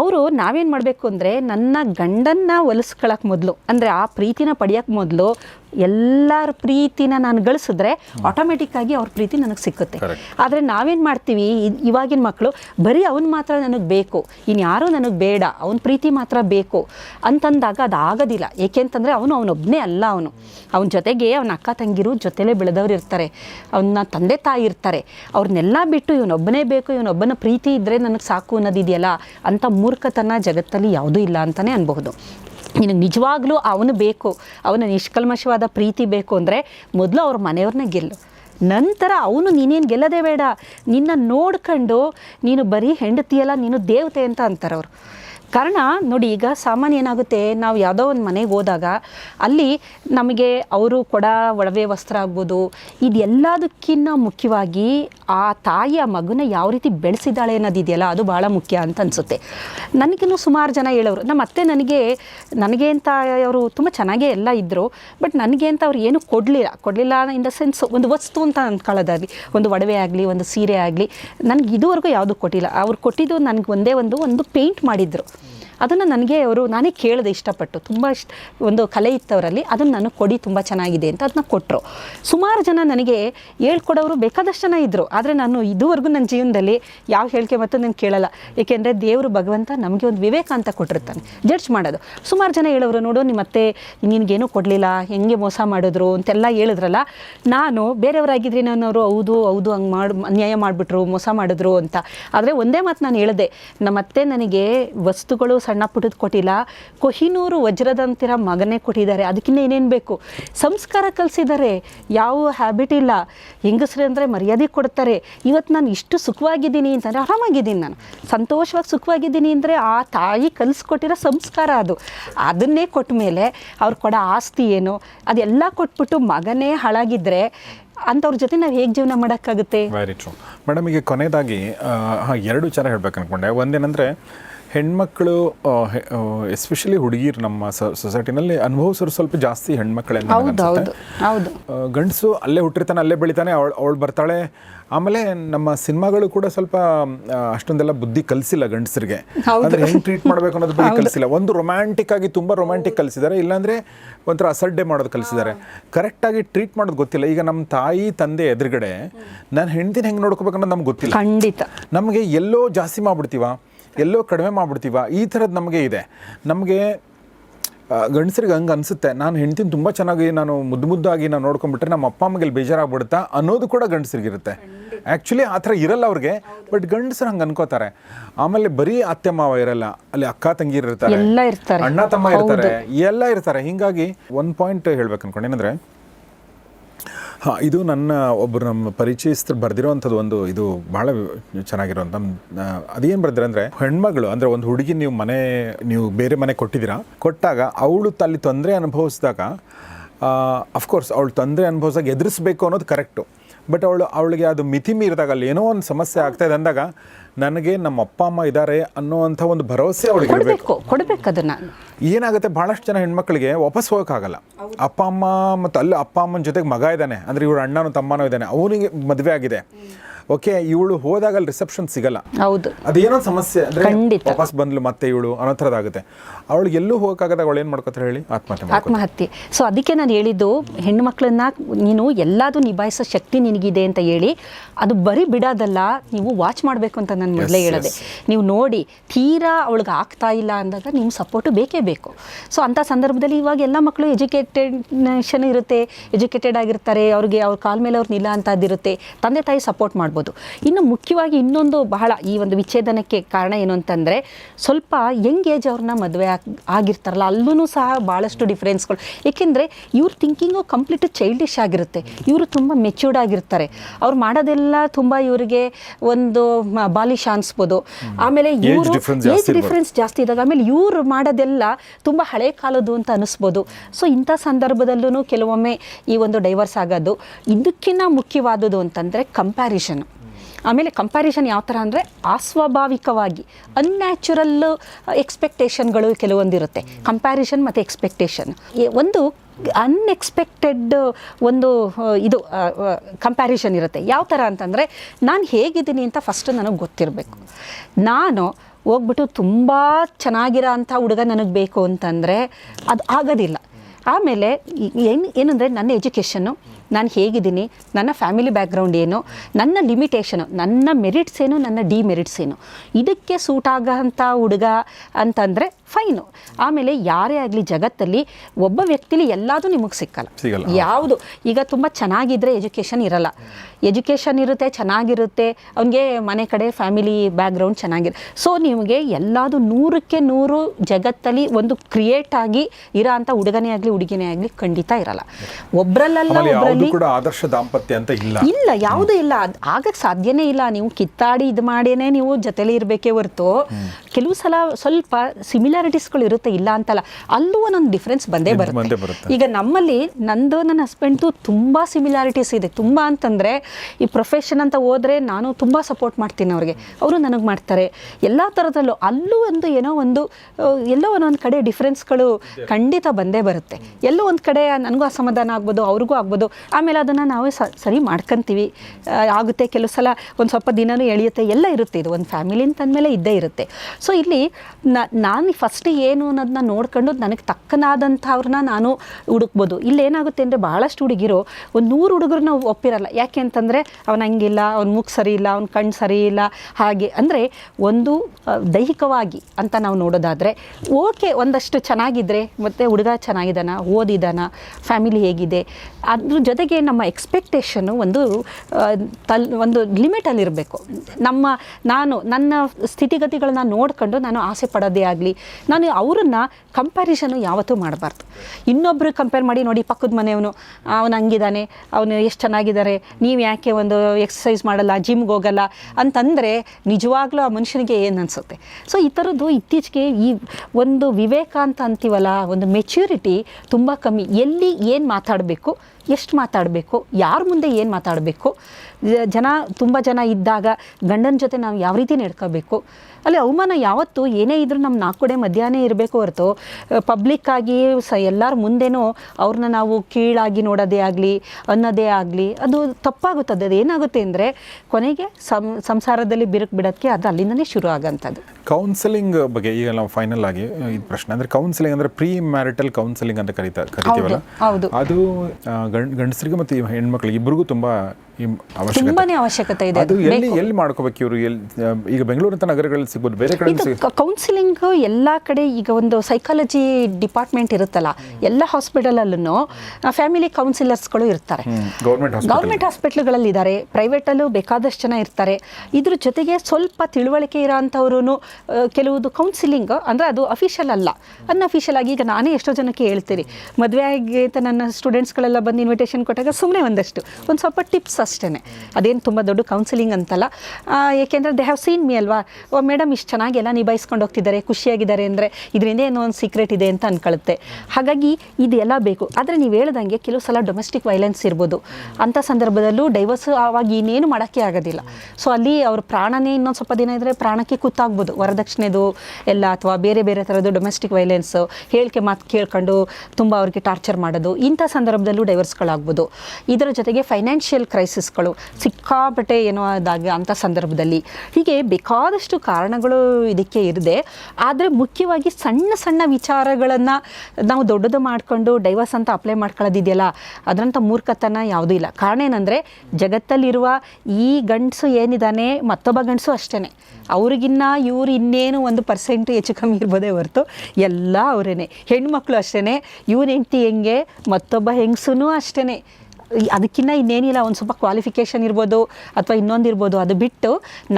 ಅವರು ನಾವೇನು ಮಾಡಬೇಕು ಅಂದರೆ ನನ್ನ ಗಂಡನ್ನ ಒಲಿಸ್ಕೊಳಕ್ಕೆ ಮೊದಲು. ಅಂದರೆ ಆ ಪ್ರೀತಿನ ಪಡೆಯೋಕ್ಕೆ ಮೊದಲು ಎಲ್ಲರ ಪ್ರೀತಿನ ನಾನು ಗಳಿಸಿದ್ರೆ ಆಟೋಮೆಟಿಕ್ಕಾಗಿ ಅವ್ರ ಪ್ರೀತಿ ನನಗೆ ಸಿಕ್ಕುತ್ತೆ. ಆದರೆ ನಾವೇನು ಮಾಡ್ತೀವಿ? ಇವಾಗಿನ ಮಕ್ಕಳು ಬರೀ ಅವನು ಮಾತ್ರ ನನಗೆ ಬೇಕು ಇನ್ಯಾರೂ ನನಗೆ ಬೇಡ ಅವನ ಪ್ರೀತಿ ಮಾತ್ರ ಬೇಕು ಅಂತಂದಾಗ ಅದು ಆಗೋದಿಲ್ಲ. ಏಕೆಂತಂದರೆ ಅವನು ಅವನೊಬ್ಬನೇ ಅಲ್ಲ ಅವನು. ಅವನ ಜೊತೆಗೆ ಅವನ ಅಕ್ಕ ತಂಗಿರು ಜೊತೆಲೇ ಬೆಳೆದವ್ರು ಇರ್ತಾರೆ. ಅವನ ತಂದೆ ತಾಯಿ ಇರ್ತಾರೆ. ಅವ್ರನ್ನೆಲ್ಲ ಬಿಟ್ಟು ಇವನೊಬ್ಬನೇ ಬೇಕು ಇವನೊಬ್ಬನ ಪ್ರೀತಿ ಇದ್ದರೆ ನನಗೆ ಸಾಕು ಅನ್ನೋದಿದೆಯಲ್ಲ ಅಂಥ ಮೂರ್ಖತನ ಜಗತ್ತಲ್ಲಿ ಯಾವುದೂ ಇಲ್ಲ ಅಂತಲೇ ಅನ್ಬಹುದು. ನಿನಗೆ ನಿಜವಾಗ್ಲೂ ಅವನು ಬೇಕು, ಅವನ ನಿಷ್ಕಲ್ಮಶವಾದ ಪ್ರೀತಿ ಬೇಕು ಅಂದರೆ ಮೊದಲು ಅವ್ರ ಮನೆಯವ್ರನ್ನ ಗೆಲ್ಲು. ನಂತರ ಅವನು ನೀನೇನು ಗೆಲ್ಲದೇ ಬೇಡ, ನಿನ್ನ ನೋಡ್ಕೊಂಡು ನೀನು ಬರೀ ಹೆಂಡತಿಯಲ್ಲ ನೀನು ದೇವತೆ ಅಂತ ಅಂತಾರೆ ಅವರು ಕಾರಣ, ನೋಡಿ ಈಗ ಸಾಮಾನ್ಯ ಏನಾಗುತ್ತೆ, ನಾವು ಯಾವುದೋ ಒಂದು ಮನೆಗೆ ಹೋದಾಗ ಅಲ್ಲಿ ನಮಗೆ ಅವರು ಕೊಡ ಒಡವೆ ವಸ್ತ್ರ ಆಗ್ಬೋದು ಇದೆಲ್ಲದಕ್ಕಿಂತ ಮುಖ್ಯವಾಗಿ ಆ ತಾಯಿಯ ಮಗನ ಯಾವ ರೀತಿ ಬೆಳೆಸಿದ್ದಾಳೆ ಅನ್ನೋದಿದೆಯಲ್ಲ ಅದು ಭಾಳ ಮುಖ್ಯ ಅಂತ ಅನಿಸುತ್ತೆ. ನನಗಿನ್ನೂ ಸುಮಾರು ಜನ ಹೇಳೋರು, ನಮ್ಮ ಅತ್ತೆ ನನಗೆ ನನಗೆ ಅಂತ ಅವರು ತುಂಬ ಚೆನ್ನಾಗೇ ಎಲ್ಲ ಇದ್ದರು ಬಟ್ ನನಗೆ ಅಂತ ಅವ್ರು ಏನೂ ಕೊಡಲಿಲ್ಲ. ಕೊಡಲಿಲ್ಲ ಇನ್ ದ ಸೆನ್ಸ್ ಒಂದು ವಸ್ತು ಅಂತ ಅಂದ್ಕೊಳ್ಳೋದಾಗಲಿ ಒಂದು ಒಡವೆ ಆಗಲಿ, ಒಂದು ಸೀರೆ ಆಗಲಿ, ನನಗೆ ಇದುವರೆಗೂ ಯಾವುದು ಕೊಟ್ಟಿಲ್ಲ. ಅವ್ರು ಕೊಟ್ಟಿದ್ದು ನನಗೆ ಒಂದೇ ಒಂದು ಒಂದು ಪೇಂಟ್ ಮಾಡಿದ್ರು. ಅದನ್ನು ನನಗೆ ಅವರು, ನಾನೇ ಕೇಳಿದೆ ಇಷ್ಟಪಟ್ಟು. ತುಂಬ ಇಷ್ಟ, ಒಂದು ಕಲೆ ಇತ್ತವರಲ್ಲಿ, ಅದನ್ನು ನಾನು ಕೊಡಿ, ತುಂಬ ಚೆನ್ನಾಗಿದೆ ಅಂತ ಅದನ್ನ ಕೊಟ್ಟರು ಸುಮಾರು ಜನ ನನಗೆ ಹೇಳ್ಕೊಡೋರು ಬೇಕಾದಷ್ಟು ಜನ ಇದ್ದರು ಆದರೆ ನಾನು ಇದುವರೆಗೂ ನನ್ನ ಜೀವನದಲ್ಲಿ ಯಾವ ಹೇಳಿಕೆ ಮತ್ತು ನಾನು ಕೇಳಲ್ಲ. ಏಕೆಂದರೆ ದೇವರು ಭಗವಂತ ನಮಗೆ ಒಂದು ವಿವೇಕ ಅಂತ ಕೊಟ್ಟಿರ್ತಾನೆ. ಜಡ್ಜ್ ಮಾಡೋದು. ಸುಮಾರು ಜನ ಹೇಳೋರು, ನೋಡು ನಿಮ್ಮ ಮತ್ತೆ ನಿನಗೇನು ಕೊಡಲಿಲ್ಲ, ಹೆಂಗೆ ಮೋಸ ಮಾಡಿದ್ರು ಅಂತೆಲ್ಲ ಹೇಳಿದ್ರಲ್ಲ, ನಾನು ಬೇರೆಯವರಾಗಿದ್ದರೆ ನಾನು ಅವರು, ಹೌದು ಹೌದು, ಹಂಗೆ ಮಾಡಿ, ಅನ್ಯಾಯ ಮಾಡಿಬಿಟ್ರು, ಮೋಸ ಮಾಡಿದ್ರು ಅಂತ. ಆದರೆ ಒಂದೇ ಮಾತು ನಾನು ಹೇಳಿದೆ ನಮ್ಮ ಅತ್ತೆ ನನಗೆ ವಸ್ತುಗಳು ಸಣ್ಣ ಪುಟ್ಟದ್ದು ಕೊಟ್ಟಿಲ್ಲ. ಕೊಹಿನೂರು ವಜ್ರದಂತಿರ ಮಗನೇ ಕೊಟ್ಟಿದ್ದಾರೆ. ಅದಕ್ಕಿಂತ ಏನೇನು ಬೇಕು? ಸಂಸ್ಕಾರ ಕಲಿಸಿದ್ದಾರೆ ಯಾವ ಹ್ಯಾಬಿಟ್ ಇಲ್ಲ. ಹೆಂಗಸ್ರೆ ಅಂದರೆ ಮರ್ಯಾದೆ ಕೊಡ್ತಾರೆ. ಇವತ್ತು ನಾನು ಇಷ್ಟು ಸುಖವಾಗಿದ್ದೀನಿ ಅಂತಂದರೆ ಆರಾಮಾಗಿದ್ದೀನಿ ನಾನು. ಸಂತೋಷವಾಗಿ ಸುಖವಾಗಿದ್ದೀನಿ ಅಂದರೆ ಆ ತಾಯಿ ಕಲಿಸ್ಕೊಟ್ಟಿರೋ ಸಂಸ್ಕಾರ ಅದು. ಅದನ್ನೇ ಕೊಟ್ಟ ಮೇಲೆ ಅವ್ರು ಕೊಡೋ ಆಸ್ತಿ ಏನು, ಅದೆಲ್ಲ ಕೊಟ್ಬಿಟ್ಟು ಮಗನೇ ಹಾಳಾಗಿದ್ದರೆ ಅಂಥವ್ರ ಜೊತೆ ನಾವು ಹೇಗೆ ಜೀವನ ಮಾಡೋಕ್ಕಾಗುತ್ತೆ? ವೆರಿ ಟ್ರೂ ಮೇಡಮ್ ಈಗ ಕೊನೆಯದಾಗಿ ಎರಡು ವಿಚಾರ ಹೇಳ್ಬೇಕು ಅಂದ್ಕೊಂಡೆ ಒಂದೇನೆಂದರೆ ಹೆಣ್ಮಕ್ಳು ಎಸ್ಪೆಷಲಿ ಹುಡುಗಿರು ನಮ್ಮ ಸೊಸೈಟಿನಲ್ಲಿ ಅನುಭವಿಸೋರು ಸ್ವಲ್ಪ ಜಾಸ್ತಿ ಹೆಣ್ಮಕ್ಳೆ ಗಂಡಸು ಅಲ್ಲೇ ಹುಟ್ಟಿರ್ತಾನೆ ಅಲ್ಲೇ ಬೆಳಿತಾನೆ ಅವಳು ಅವಳು ಬರ್ತಾಳೆ. ಆಮೇಲೆ ನಮ್ಮ ಸಿನಿಮಾಗಳು ಕೂಡ ಸ್ವಲ್ಪ ಅಷ್ಟೊಂದೆಲ್ಲ ಬುದ್ಧಿ ಕಲಿಸಿಲ್ಲ ಗಂಡಸರಿಗೆ. ಅಂದ್ರೆ ಹೆಂಗ್ ಟ್ರೀಟ್ ಮಾಡ್ಬೇಕು ಅನ್ನೋದು ಬಗ್ಗೆ ಕಲಿಸಿಲ್ಲ. ಒಂದು ರೊಮ್ಯಾಂಟಿಕ್ ಆಗಿ ತುಂಬಾ ರೊಮ್ಯಾಂಟಿಕ್ ಕಲಿಸಿದ್ದಾರೆ ಇಲ್ಲಾಂದ್ರೆ ಒಂಥರ ಅಸಡ್ಡೆ ಮಾಡೋದು ಕಲಿಸಿದ್ದಾರೆ. ಕರೆಕ್ಟಾಗಿ ಟ್ರೀಟ್ ಮಾಡೋದು ಗೊತ್ತಿಲ್ಲ. ಈಗ ನಮ್ಮ ತಾಯಿ ತಂದೆ ಎದುರುಗಡೆ ನಾನು ಹೆಂಡತಿನ ಹೆಂಗೆ ನೋಡ್ಕೋಬೇಕು ಅನ್ನೋದು ನಮ್ಗೆ ಗೊತ್ತಿಲ್ಲ. ಖಂಡಿತ. ನಮಗೆ ಎಲ್ಲೋ ಜಾಸ್ತಿ ಮಾಡ್ಬಿಡ್ತೀವ? ಎಲ್ಲೋ ಕಡಿಮೆ ಮಾಡ್ಬಿಡ್ತೀವ? ಈ ಥರದ್ದು ನಮಗೆ ಇದೆ. ನಮಗೆ ಗಂಡಸರಿಗೆ ಹಂಗೆ ಅನಿಸುತ್ತೆ. ನಾನು ಹೆಂಡ್ತೀನಿ ತುಂಬ ಚೆನ್ನಾಗಿ ನಾನು ಮುದ್ದು ಮುದ್ದಾಗಿ ನಾನು ನೋಡ್ಕೊಂಡ್ಬಿಟ್ರೆ ನಮ್ಮ ಅಪ್ಪ ಅಮ್ಮಗೆ ಬೇಜಾರಾಗ್ಬಿಡುತ್ತಾ? ಅನ್ನೋದು ಕೂಡ ಗಂಡಸರಿಗಿರುತ್ತೆ. ಆ್ಯಕ್ಚುಲಿ ಆ ಥರ ಇರಲ್ಲ ಅವ್ರಿಗೆ ಬಟ್ ಗಂಡಸರು ಹಂಗೆ ಅನ್ಕೋತಾರೆ. ಆಮೇಲೆ ಬರೀ ಅತ್ತೆ ಮಾವ ಇರಲ್ಲ ಅಲ್ಲಿ ಅಕ್ಕ ತಂಗಿರು ಇರ್ತಾರೆ. ಅಣ್ಣ ತಮ್ಮ ಇರ್ತಾರೆ. ಎಲ್ಲ ಇರ್ತಾರೆ. ಹಿಂಗಾಗಿ ಒಂದು ಪಾಯಿಂಟ್ ಹೇಳ್ಬೇಕು ಅನ್ಕೊಂಡು ಏನಂದ್ರೆ ಹಾಂ, ಇದು ನನ್ನ ಒಬ್ಬರು ನಮ್ಮ ಪರಿಚಯಸ್ಥರು ಬರೆದಿರೋವಂಥದ್ದು ಒಂದು ಇದು ಭಾಳ ಚೆನ್ನಾಗಿರೋಂಥ ಅದೇನು ಬರೆದಿರ ಅಂದರೆ ಹೆಣ್ಮಗಳು, ಅಂದರೆ ಒಂದು ಹುಡುಗಿ ನೀವು ಮನೆ, ನೀವು ಬೇರೆ ಮನೆ ಕೊಟ್ಟಿದ್ದೀರಾ, ಕೊಟ್ಟಾಗ ಅವಳು ತಲ್ಲಿ ತೊಂದರೆ ಅನುಭವಿಸಿದಾಗ ಅಫ್ಕೋರ್ಸ್ ಅವಳು ತೊಂದರೆ ಅನುಭವಿಸಿದಾಗ ಎದುರಿಸ್ಬೇಕು ಅನ್ನೋದು ಕರೆಕ್ಟು ಬಟ್ ಅವಳು ಅವಳಿಗೆ ಅದು ಮಿತಿ ಮೀರಿದಾಗ ಅಲ್ಲಿ ಏನೋ ಒಂದು ಸಮಸ್ಯೆ ಆಗ್ತಾ ಇದೆ ಅಂದಾಗ ನನಗೆ ನಮ್ಮ ಅಪ್ಪ ಅಮ್ಮ ಇದ್ದಾರೆ ಅನ್ನೋವಂಥ ಒಂದು ಭರವಸೆ ಅವಳಿಗೆ ಇರಬೇಕು. ಕೊಡಬೇಕು ಅದನ್ನು. ಏನಾಗುತ್ತೆ ಬಹಳಷ್ಟು ಜನ ಹೆಣ್ಮಕ್ಳಿಗೆ ವಾಪಸ್ ಹೋಗೋಕ್ಕಾಗಲ್ಲ. ಅಪ್ಪ ಅಮ್ಮ ಮತ್ತು ಅಲ್ಲಿ ಅಪ್ಪ ಅಮ್ಮನ ಜೊತೆಗೆ ಮಗ ಇದ್ದಾನೆ ಅಂದರೆ ಇವ್ರ ಅಣ್ಣನೂ ತಮ್ಮನೂ ಇದ್ದಾನೆ ಅವನಿಗೆ ಮದುವೆ ಆಗಿದೆ. ಓಕೆ ಇವಳು ಹೋದಾಗ ಅಲ್ಲಿ ರಿಸೆಪ್ಷನ್ ಸಿಗಲ್ಲ. ಹೌದು. ಅದೇನೋ ಸಮಸ್ಯೆ ಅಂದ್ರೆ ಖಂಡಿತ. ವಾಪಸ್ ಬಂದ್ಲು ಮತ್ತೆ ಇವಳು ಅನ್ನೋ ಥರದಾಗುತ್ತೆ ಅವಳಿಗೆ ಎಲ್ಲೂ ಹೋಗಕ್ಕಾಗದ ಅವಳು ಏನು ಮಾಡ್ಕೋತಾರೆ ಹೇಳಿ? ಆತ್ಮಹತ್ಯೆ ಆತ್ಮಹತ್ಯೆ. ಸೊ ಅದಕ್ಕೆ ನಾನು ಹೇಳಿದ್ದು ಹೆಣ್ಣು ಮಕ್ಕಳನ್ನ ನೀನು ಎಲ್ಲದೂ ನಿಭಾಯಿಸೋ ಶಕ್ತಿ ನಿನಗಿದೆ ಅಂತ ಹೇಳಿ ಅದು ಬರೀ ಬಿಡೋದಲ್ಲ ನೀವು ವಾಚ್ ಮಾಡಬೇಕು ಅಂತ ನಾನು ಮೊದಲೇ Yes, ಹೇಳಿದೆ. ನೀವು ನೋಡಿ ತೀರಾ ಅವಳಿಗೆ ಆಗ್ತಾ ಇಲ್ಲ ಅಂದಾಗ ನಿಮ್ಮ ಸಪೋರ್ಟು ಬೇಕೇ ಬೇಕು. ಸೊ ಅಂಥ ಸಂದರ್ಭದಲ್ಲಿ ಇವಾಗ ಎಲ್ಲ ಮಕ್ಕಳು ಎಜುಕೇಟೆಡ್ನೇಷನ್ ಇರುತ್ತೆ ಎಜುಕೇಟೆಡ್ ಆಗಿರ್ತಾರೆ ಅವ್ರಿಗೆ ಅವ್ರ ಕಾಲ ಮೇಲೆ ಅವ್ರು ನಿಲ್ಲ ಅಂತದಿರುತ್ತೆ ತಂದೆ ತಾಯಿ ಸಪೋರ್ಟ್ ಮಾಡ್ಬೋದು ಇನ್ನು ಮುಖ್ಯವಾಗಿ ಇನ್ನೊಂದು ಬಹಳ ಈ ಒಂದು ವಿಚ್ಛೇದನಕ್ಕೆ ಕಾರಣ ಏನು ಅಂತಂದರೆ ಸ್ವಲ್ಪ ಯಂಗ್ ಏಜ್ ಅವ್ರನ್ನ ಮದುವೆ ಆಗ್ ಆಗಿರ್ತಾರಲ್ಲ ಅಲ್ಲೂ ಸಹ ಭಾಳಷ್ಟು ಡಿಫ್ರೆನ್ಸ್ಗಳು. ಏಕೆಂದರೆ ಇವ್ರ ಥಿಂಕಿಂಗು ಕಂಪ್ಲೀಟ್ ಚೈಲ್ಡಿಶ್ ಆಗಿರುತ್ತೆ. ಇವರು ತುಂಬ ಮೆಚ್ಯೂರ್ಡ್ ಆಗಿರ್ತಾರೆ. ಅವ್ರು ಮಾಡೋದೆಲ್ಲ ತುಂಬ ಇವರಿಗೆ ಒಂದು ಬಾಲಿಶ ಅನ್ಸ್ಬೋದು. ಆಮೇಲೆ ಇವರು ಏಜ್ ಡಿಫ್ರೆನ್ಸ್ ಜಾಸ್ತಿ ಇದ್ದಾಗ ಆಮೇಲೆ ಇವ್ರು ಮಾಡೋದೆಲ್ಲ ತುಂಬ ಹಳೆ ಕಾಲದ್ದು ಅಂತ ಅನಿಸ್ಬೋದು. ಸೊ ಇಂಥ ಸಂದರ್ಭದಲ್ಲೂ ಕೆಲವೊಮ್ಮೆ ಈ ಒಂದು ಡೈವರ್ಸ್ ಆಗೋದು. ಇದಕ್ಕಿಂತ ಮುಖ್ಯವಾದದ್ದು ಅಂತಂದರೆ ಕಂಪ್ಯಾರಿಷನ್ ಆಮೇಲೆ ಕಂಪ್ಯಾರಿಷನ್ ಯಾವ ಥರ ಅಂದರೆ ಅಸ್ವಾಭಾವಿಕವಾಗಿ ಅನ್ಯಾಚುರಲ್ ಎಕ್ಸ್ಪೆಕ್ಟೇಷನ್ಗಳು ಕೆಲವೊಂದಿರುತ್ತೆ. ಕಂಪ್ಯಾರಿಷನ್ ಮತ್ತು ಎಕ್ಸ್ಪೆಕ್ಟೇಷನ್ ಒಂದು ಅನ್ಎಕ್ಸ್ಪೆಕ್ಟೆಡ್ ಒಂದು ಇದು ಕಂಪ್ಯಾರಿಷನ್ ಇರುತ್ತೆ. ಯಾವ ಥರ ಅಂತಂದರೆ, ನಾನು ಹೇಗಿದ್ದೀನಿ ಅಂತ ಫಸ್ಟ್ ನನಗೆ ಗೊತ್ತಿರಬೇಕು. ನಾನು ಹೋಗ್ಬಿಟ್ಟು ತುಂಬ ಚೆನ್ನಾಗಿರೋ ಅಂಥ ಹುಡುಗ ನನಗೆ ಬೇಕು ಅಂತಂದರೆ ಅದು ಆಗೋದಿಲ್ಲ. ಆಮೇಲೆ ಏನು, ಏನಂದರೆ ನನ್ನ ಎಜುಕೇಷನ್ನು ನಾನು ಹೇಗಿದ್ದೀನಿ ನನ್ನ ಫ್ಯಾಮಿಲಿ ಬ್ಯಾಕ್ಗ್ರೌಂಡ್ ಏನು ನನ್ನ ಲಿಮಿಟೇಷನು ನನ್ನ ಮೆರಿಟ್ಸ್ ಏನು ನನ್ನ ಡಿಮೆರಿಟ್ಸ್ ಏನು. ಇದಕ್ಕೆ ಸೂಟ್ ಆಗೋಂಥ ಹುಡುಗ ಅಂತಂದರೆ ಫೈನು ಆಮೇಲೆ ಯಾರೇ ಆಗಲಿ ಜಗತ್ತಲ್ಲಿ ಒಬ್ಬ ವ್ಯಕ್ತಿಲಿ ಎಲ್ಲದೂ ನಿಮಗೆ ಸಿಕ್ಕಲ್ಲ. ಯಾವುದು? ಈಗ ತುಂಬ ಚೆನ್ನಾಗಿದ್ದರೆ ಎಜುಕೇಷನ್ ಇರಲ್ಲ. ಎಜುಕೇಷನ್ ಇರುತ್ತೆ ಚೆನ್ನಾಗಿರುತ್ತೆ ಅವನಿಗೆ ಮನೆ ಕಡೆ ಫ್ಯಾಮಿಲಿ ಬ್ಯಾಕ್ಗ್ರೌಂಡ್ ಚೆನ್ನಾಗಿರುತ್ತೆ ಸೊ ನಿಮಗೆ ಎಲ್ಲಾದೂ ನೂರಕ್ಕೆ ನೂರು ಜಗತ್ತಲ್ಲಿ ಒಂದು ಕ್ರಿಯೇಟ್ ಆಗಿ ಇರೋ ಅಂಥ ಹುಡುಗನೇ ಆಗಲಿ ಹುಡುಗಿನೇ ಆಗಲಿ ಖಂಡಿತ ಇರಲ್ಲ. ಒಬ್ರಲ್ಲಲ್ಲ ಆಮೇಲೆ ಯಾವುದು ಕೂಡ ಆದರ್ಶ ದಾಂಪತ್ಯ ಅಂತ ಇಲ್ಲ. ಇಲ್ಲ ಯಾವುದೂ ಇಲ್ಲ. ಆಗಕ್ಕೆ ಸಾಧ್ಯನೇ ಇಲ್ಲ. ನೀವು ಕಿತ್ತಾಡಿ ಇದು ಮಾಡೇನೆ ನೀವು ಜೊತೆಲಿ ಇರಬೇಕೇ ಹೊರತು. ಕೆಲವು ಸಲ ಸ್ವಲ್ಪ ಸಿಮಿಲಾರಿಟೀಸ್ಗಳು ಇರುತ್ತೆ ಇಲ್ಲ ಅಂತಲ್ಲ. ಅಲ್ಲೂ ಒಂದೊಂದು ಡಿಫ್ರೆನ್ಸ್ ಬಂದೇ ಬರುತ್ತೆ. ಈಗ ನಮ್ಮಲ್ಲಿ ನಂದು ನನ್ನ ಹಸ್ಬೆಂಡ್ದು ತುಂಬ ಸಿಮಿಲಾರಿಟೀಸ್ ಇದೆ. ತುಂಬ ಅಂತಂದರೆ ಈ ಪ್ರೊಫೆಷನ್ ಅಂತ ಹೋದರೆ ನಾನು ತುಂಬ ಸಪೋರ್ಟ್ ಮಾಡ್ತೀನಿ ಅವ್ರಿಗೆ. ಅವರು ನನಗೆ ಮಾಡ್ತಾರೆ. ಎಲ್ಲ ಥರದಲ್ಲೂ ಅಲ್ಲೂ ಒಂದು ಏನೋ ಒಂದು ಎಲ್ಲೋ ಒಂದೊಂದು ಕಡೆ ಡಿಫ್ರೆನ್ಸ್ಗಳು ಖಂಡಿತ ಬಂದೇ ಬರುತ್ತೆ. ಎಲ್ಲೋ ಒಂದು ಕಡೆ ನನಗೂ ಅಸಮಾಧಾನ ಆಗ್ಬೋದು ಅವ್ರಿಗೂ ಆಗ್ಬೋದು. ಆಮೇಲೆ ಅದನ್ನು ನಾವೇ ಸ ಸರಿ ಮಾಡ್ಕೊಂತೀವಿ. ಆಗುತ್ತೆ. ಕೆಲವು ಸಲ ಒಂದು ಸ್ವಲ್ಪ ದಿನವೂ ಎಳೆಯುತ್ತೆ. ಎಲ್ಲ ಇರುತ್ತೆ. ಇದು ಒಂದು ಫ್ಯಾಮಿಲಿ ಅಂತಂದಮೇಲೆ ಇದ್ದೇ ಇರುತ್ತೆ. ಸೊ ಇಲ್ಲಿ ನಾನು ಫಸ್ಟ್ ಏನು ಅನ್ನೋದನ್ನ ನೋಡ್ಕೊಂಡು ನನಗೆ ತಕ್ಕನಾದಂಥವ್ರನ್ನ ನಾನು ಹುಡುಕ್ಬೋದು. ಇಲ್ಲಿ ಏನಾಗುತ್ತೆ ಅಂದರೆ ಭಾಳಷ್ಟು ಹುಡುಗಿರು ಒಂದು ನೂರು ಹುಡುಗರನ್ನ ಒಪ್ಪಿರಲ್ಲ. ಯಾಕೆ ಅಂತಂದರೆ ಅವನು ಹಂಗಿಲ್ಲ, ಅವ್ನ ಮುಖ ಸರಿ ಇಲ್ಲ, ಅವ್ನ ಕಣ್ಣು ಸರಿ ಇಲ್ಲ, ಹಾಗೆ ಅಂದರೆ ಒಂದು ದೈಹಿಕವಾಗಿ ಅಂತ ನಾವು ನೋಡೋದಾದರೆ ಓಕೆ, ಒಂದಷ್ಟು ಚೆನ್ನಾಗಿದ್ದರೆ ಮತ್ತು ಹುಡುಗ ಚೆನ್ನಾಗಿದ್ದಾನ, ಓದಿದಾನ, ಫ್ಯಾಮಿಲಿ ಹೇಗಿದೆ, ಅದ್ರ ಜೊತೆಗೆ ನಮ್ಮ ಎಕ್ಸ್ಪೆಕ್ಟೇಷನ್ನು ಒಂದು ತಲ್, ಒಂದು ಲಿಮಿಟಲ್ಲಿರಬೇಕು. ನಮ್ಮ, ನಾನು, ನನ್ನ ಸ್ಥಿತಿಗತಿಗಳನ್ನ ನೋಡ್ಕೊಂಡು ನಾನು ಆಸೆ ಪಡೋದೇ ಆಗಲಿ, ನಾನು ಅವರನ್ನು ಕಂಪ್ಯಾರಿಸನು ಯಾವತ್ತೂ ಮಾಡಬಾರ್ದು. ಇನ್ನೊಬ್ಬರು ಕಂಪೇರ್ ಮಾಡಿ ನೋಡಿ ಪಕ್ಕದ ಮನೆಯವನು, ಅವನು ಹಂಗಿದ್ದಾನೆ ಅವನು ಎಷ್ಟು ಚೆನ್ನಾಗಿದ್ದಾರೆ ನೀವು ಯಾಕೆ ಒಂದು ಎಕ್ಸಸೈಸ್ ಮಾಡಲ್ಲ ಜಿಮ್ಗೆ ಹೋಗಲ್ಲ ಅಂತಂದರೆ ನಿಜವಾಗ್ಲೂ ಆ ಮನುಷ್ಯನಿಗೆ ಏನು ಅನಿಸುತ್ತೆ? ಸೊ ಈ ಥರದ್ದು ಇತ್ತೀಚೆಗೆ ಈ ಒಂದು ವಿವೇಕ ಅಂತ ಅಂತೀವಲ್ಲ, ಒಂದು ಮೆಚ್ಯೂರಿಟಿ ತುಂಬ ಕಮ್ಮಿ. ಎಲ್ಲಿ ಏನು ಮಾತಾಡಬೇಕು ಎಷ್ಟು ಮಾತಾಡಬೇಕು ಯಾರ ಮುಂದೆ ಏನು ಮಾತಾಡಬೇಕು ಜನ ತುಂಬ ಜನ ಇದ್ದಾಗ ಗಂಡನ ಜೊತೆ ನಾವು ಯಾವ ರೀತಿ ನಡ್ಕೋಬೇಕು ಅಲ್ಲಿ ಅವಮಾನ ಯಾವತ್ತು ಏನೇ ಇದ್ರೂ ನಮ್ಮ ನಾಲ್ಕು ಕಡೆ ಮಧ್ಯಾಹ್ನ ಇರಬೇಕು ಹೊರತು ಪಬ್ಲಿಕ್ಕಾಗಿ ಸ ಎಲ್ಲರ ಮುಂದೆನೂ ಅವ್ರನ್ನ ನಾವು ಕೀಳಾಗಿ ನೋಡೋದೇ ಆಗಲಿ ಅನ್ನೋದೇ ಆಗಲಿ ಅದು ತಪ್ಪಾಗುತ್ತದೆ. ಅದು ಏನಾಗುತ್ತೆ ಅಂದರೆ ಕೊನೆಗೆ ಸಂ ಸಂಸಾರದಲ್ಲಿ ಬಿರುಕು ಬಿಡೋಕ್ಕೆ ಅದು ಅಲ್ಲಿಂದನೇ ಶುರು ಆಗೋಂಥದ್ದು ಕೌನ್ಸಿಲಿಂಗ್ ಬಗ್ಗೆ ಈಗ ನಾವು ಫೈನಲ್ ಆಗಿ ಇದು ಪ್ರಶ್ನೆ. ಅಂದರೆ ಕೌನ್ಸಿಲಿಂಗ್ ಅಂದರೆ ಪ್ರೀ ಮ್ಯಾರಿಟಲ್ ಕೌನ್ಸಿಲಿಂಗ್ ಅಂತ ಕರಿತಾ ಕರಿತೀವಲ್ಲ? ಹೌದು. ಅದು ಗಂಡ್ ಗಂಡಸರಿಗೆ ಮತ್ತು ಹೆಣ್ಮಕ್ಳಿಗೆ. ಇಬ್ಬರಿಗೂ ತುಂಬಾ ತುಂಬಾನೇ ಅವಶ್ಯಕತೆ ಇದೆ. ಅದು ಎಲ್ಲಿ ಎಲ್ಲಿ ಮಾಡ್ಕೋಬೇಕು ಇವರು? ಎಲ್ಲಿ ಈಗ ನಗರಗಳಲ್ಲಿ ಸಿಗ್ಬೋದು ಬೇರೆ ಕಡೆ ಕೌನ್ಸಿಲಿಂಗ್ ಎಲ್ಲ ಕಡೆ ಈಗ ಒಂದು ಸೈಕಾಲಜಿ ಡಿಪಾರ್ಟ್ಮೆಂಟ್ ಇರುತ್ತಲ್ಲ ಎಲ್ಲ ಹಾಸ್ಪಿಟಲಲ್ಲೂ ಫ್ಯಾಮಿಲಿ ಕೌನ್ಸಿಲರ್ಸ್ಗಳು ಇರ್ತಾರೆ. ಗೌರ್ಮೆಂಟ್ ಹಾಸ್ಪಿಟ್ಲ್ಗಳಲ್ಲಿ ಇದ್ದಾರೆ ಪ್ರೈವೇಟಲ್ಲೂ ಬೇಕಾದಷ್ಟು ಜನ ಇರ್ತಾರೆ. ಇದ್ರ ಜೊತೆಗೆ ಸ್ವಲ್ಪ ತಿಳುವಳಿಕೆ ಇರೋ ಅಂಥವ್ರು ಕೆಲವುದು ಕೌನ್ಸಿಲಿಂಗ್ ಅಂದರೆ ಅದು ಅಫಿಷಿಯಲ್ ಅಲ್ಲ ಅನ್ಅಫಿಷಿಯಲ್ ಆಗಿ ಈಗ ನಾನೇ ಎಷ್ಟೋ ಜನಕ್ಕೆ ಹೇಳ್ತೀನಿ ಮದುವೆ ಆಗಿ ನನ್ನ ಸ್ಟೂಡೆಂಟ್ಸ್ಗಳೆಲ್ಲ ಬಂದು ಇನ್ವಿಟೇಷನ್ ಕೊಟ್ಟಾಗ ಸುಮ್ಮನೆ ಒಂದಷ್ಟು ಒಂದು ಸ್ವಲ್ಪ ಟಿಪ್ಸ್ ಅಷ್ಟೇ ಅದೇನು ತುಂಬ ದೊಡ್ಡ ಕೌನ್ಸಿಲಿಂಗ್ ಅಂತಲ್ಲ. ಏಕೆಂದರೆ ದೇ ಹ್ಯಾವ್ ಸೀನ್ ಮಿ ಅಲ್ವಾ? ಓ ಮೇಡಮ್ ಇಷ್ಟು ಚೆನ್ನಾಗಿ ಎಲ್ಲ ನಿಭಾಯಿಸ್ಕೊಂಡು ಹೋಗ್ತಿದ್ದಾರೆ, ಖುಷಿಯಾಗಿದ್ದಾರೆ ಅಂದರೆ ಇದರಿಂದ ಏನೋ ಒಂದು ಸೀಕ್ರೆಟ್ ಇದೆ ಅಂತ ಅನ್ಕೊಳ್ಳುತ್ತೆ ಹಾಗಾಗಿ ಇದೆಲ್ಲ ಬೇಕು. ಆದರೆ ನೀವು ಹೇಳ್ದಂಗೆ ಕೆಲವು ಸಲ ಡೊಮೆಸ್ಟಿಕ್ ವೈಲೆನ್ಸ್ ಇರ್ಬೋದು. ಅಂಥ ಸಂದರ್ಭದಲ್ಲೂ ಡೈವರ್ಸ್ ಆವಾಗ ಇನ್ನೇನು ಮಾಡೋಕ್ಕೆ ಆಗೋದಿಲ್ಲ. ಸೊ ಅಲ್ಲಿ ಅವ್ರ ಪ್ರಾಣನೇ ಇನ್ನೊಂದು ಸ್ವಲ್ಪ ದಿನ ಇದ್ದರೆ ಪ್ರಾಣಕ್ಕೆ ಕೂತಾಗ್ಬೋದು. ವರದಕ್ಷಿಣೆದು ಎಲ್ಲ ಅಥವಾ ಬೇರೆ ಬೇರೆ ಥರದ್ದು ಡೊಮೆಸ್ಟಿಕ್ ವೈಲೆನ್ಸು ಹೇಳಿಕೆ ಮಾತು ಕೇಳ್ಕೊಂಡು ತುಂಬ ಅವ್ರಿಗೆ ಟಾರ್ಚರ್ ಮಾಡೋದು, ಇಂಥ ಸಂದರ್ಭದಲ್ಲೂ ಡೈವರ್ಸ್ಗಳಾಗ್ಬೋದು ಇದರ ಜೊತೆಗೆ ಫೈನಾನ್ಷಿಯಲ್ ಕ್ರೈಸಿಸ್ಗಳು ಸಿಕ್ಕಾಪಟ್ಟೆ ಏನೋ ಆದಾಗ ಅಂಥ ಸಂದರ್ಭದಲ್ಲಿ. ಹೀಗೆ ಬೇಕಾದಷ್ಟು ಕಾರಣಗಳು ಇದಕ್ಕೆ ಇರದೆ, ಆದರೆ ಮುಖ್ಯವಾಗಿ ಸಣ್ಣ ಸಣ್ಣ ವಿಚಾರಗಳನ್ನು ನಾವು ದೊಡ್ಡದು ಮಾಡಿಕೊಂಡು ಡೈವರ್ಸ್ ಅಂತ ಅಪ್ಲೈ ಮಾಡ್ಕೊಳ್ಳೋದಿದೆಯಲ್ಲ, ಅದರಂಥ ಮೂರ್ಖತನ ಯಾವುದೂ ಇಲ್ಲ. ಕಾರಣ ಏನಂದರೆ, ಜಗತ್ತಲ್ಲಿರುವ ಈ ಗಂಡಸು ಏನಿದ್ದಾನೆ ಮತ್ತೊಬ್ಬ ಗಂಡಸು ಅಷ್ಟೇ ಅವ್ರಿಗಿನ್ನ ಇವ್ರು ಇನ್ನೇನು ಒಂದು ಪರ್ಸೆಂಟ್ ಹೆಚ್ಚು ಕಮ್ಮಿ ಇರ್ಬೋದೇ ಹೊರತು ಎಲ್ಲ ಅವರೇನೆ. ಹೆಣ್ಮಕ್ಳು ಅಷ್ಟೇ ಇವ್ರು ಹೆಂಡ್ತಿ ಹೆಂಗೆ, ಮತ್ತೊಬ್ಬ ಹೆಂಗಸೂ ಅಷ್ಟೇ ಅದಕ್ಕಿಂತ ಇನ್ನೇನಿಲ್ಲ, ಒಂದು ಸ್ವಲ್ಪ ಕ್ವಾಲಿಫಿಕೇಷನ್ ಇರ್ಬೋದು ಅಥವಾ ಇನ್ನೊಂದು ಇರ್ಬೋದು, ಅದು ಬಿಟ್ಟು